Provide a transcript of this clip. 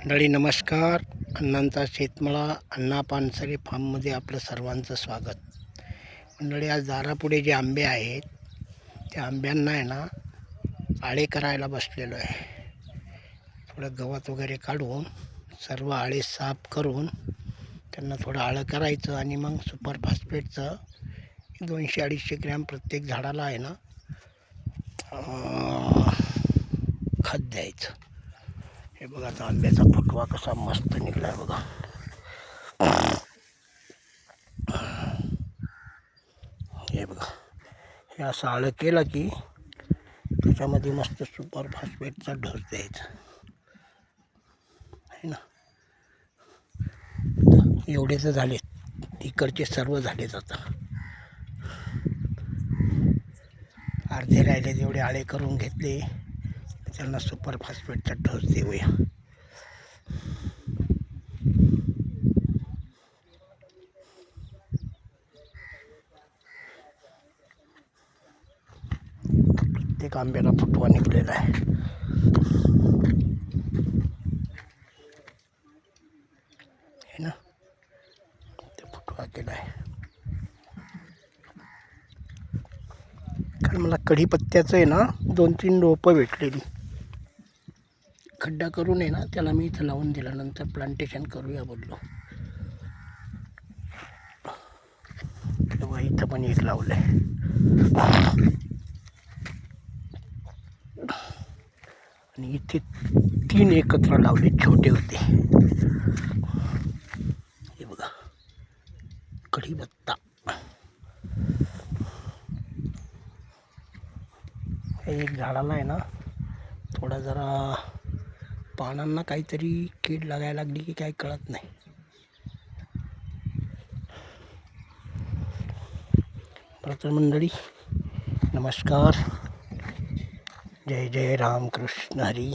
मंडळी नमस्कार. अण्णांचा शेतमळा अण्णा पानसरे फार्ममध्ये आपलं सर्वांचं स्वागत. मंडळी आज दारापुढे जे आंबे आहेत त्या आंब्यांना आहे ना आळे करायला बसलेलो आहे. थोडं गवत वगैरे काढून सर्व आळे साफ करून त्यांना थोडं आळं करायचं आणि मग सुपर फॉस्फेटचं दोनशे अडीचशे ग्रॅम प्रत्येक झाडाला आहे ना खत द्यायचं. हे बघा आता आंब्याचा फुटवा कसा मस्त निघलाय बघा. हे बघा हे असं आळं केलं की त्याच्यामध्ये मस्त सुपर फॉस्फेटचा ढोस द्यायचा. आहे ना? एवढे तर झाले इकडचे सर्व झालेच आता. अर्धे राहिले तेवढे आळे करून घेतले. त्यांना सुपर फॉस्फेटचा डोस देऊया. प्रत्येक आंब्याला फुटवा निघलेला आहे. हे ना ते फुटवा केला आहे. कारण मला कढीपत्त्याचं आहे ना दोन तीन रोपं भेटलेली. खड्डा करून आहे ना त्याला मी इथं लावून दिल्यानंतर नंतर प्लांटेशन करूया बोललो. तेव्हा इथं पण एक लावलं आहे आणि इथे तीन एकत्र लावले छोटे होते. हे बघा कढीपत्ता. हे एक झाडाला आहे ना थोडा जरा पानांना काहीतरी कीड लागायला लागली की काही कळत नाही. बरं मंडळी नमस्कार. जय जय राम कृष्ण हरी.